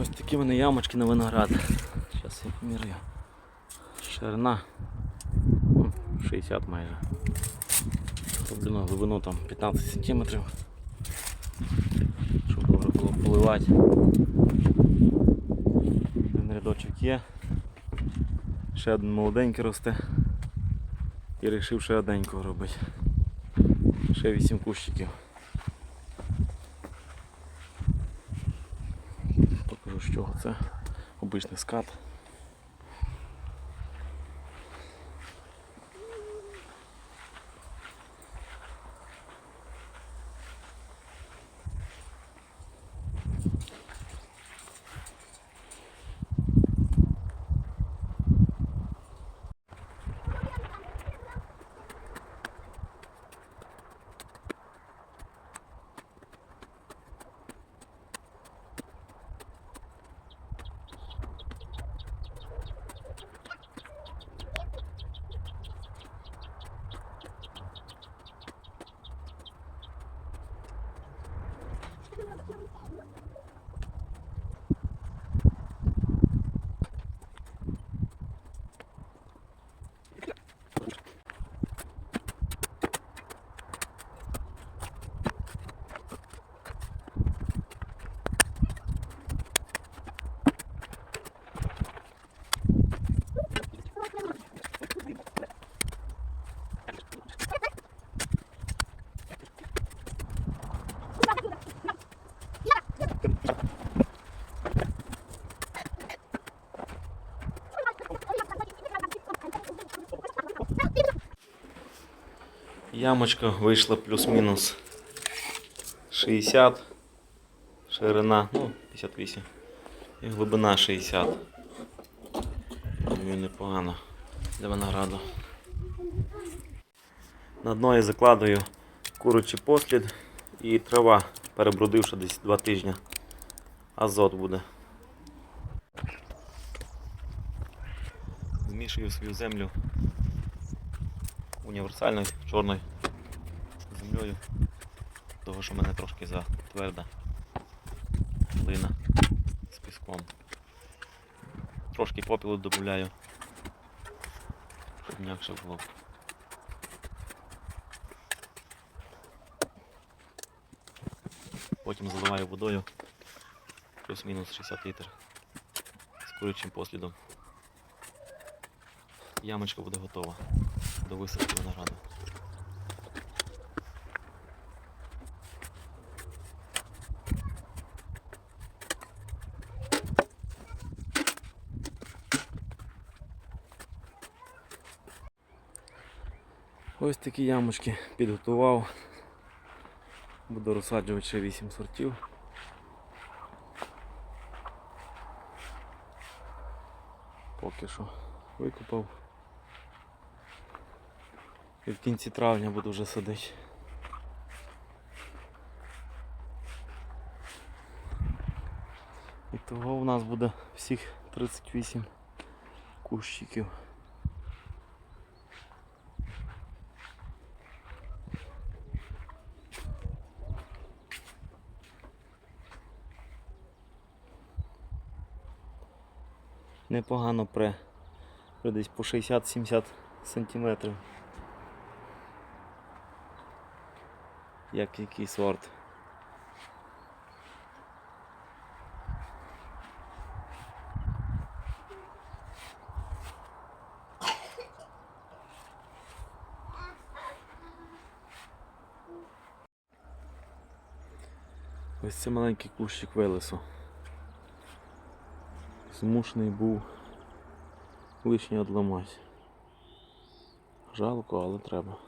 Ось такі вони ямочки на виноград. Зараз я поміряю. Ширина ну, 60 майже. Глибину, глибину там 15 см. Щоб добре було поливати. Один рядочок є. Ще один молоденький росте. І вирішив ще одненького робити. Ще 8 кущиків. Покажу з чого це. Обичний скат. Ямочка вийшла плюс-мінус 60, ширина, ну, 58 і глибина 60. Думаю, непогано для винограду. На дно я закладую курячий послід і трава, перебрудивши десь 2 тижні. Азот буде. Змішую свою землю універсальною чорною землею, того що в мене трошки затверда глина з піском. Трошки попілу додаю, щоб м'якше було. Потім заливаю водою плюс-мінус 60 літр з курячим послідом. Ямочка буде готова до висадки винограду. Ось такі ямочки підготував. Буду розсаджувати ще 8 сортів. Поки що викопав. І в кінці травня буду вже садити. І того у нас буде всіх 38 кущиків. Непогано пре. Десь по 60-70 сантиметрів. Як який сорт. Ось це маленький кущик вилису. Змушений був лишнє одламати. Жалко, але треба.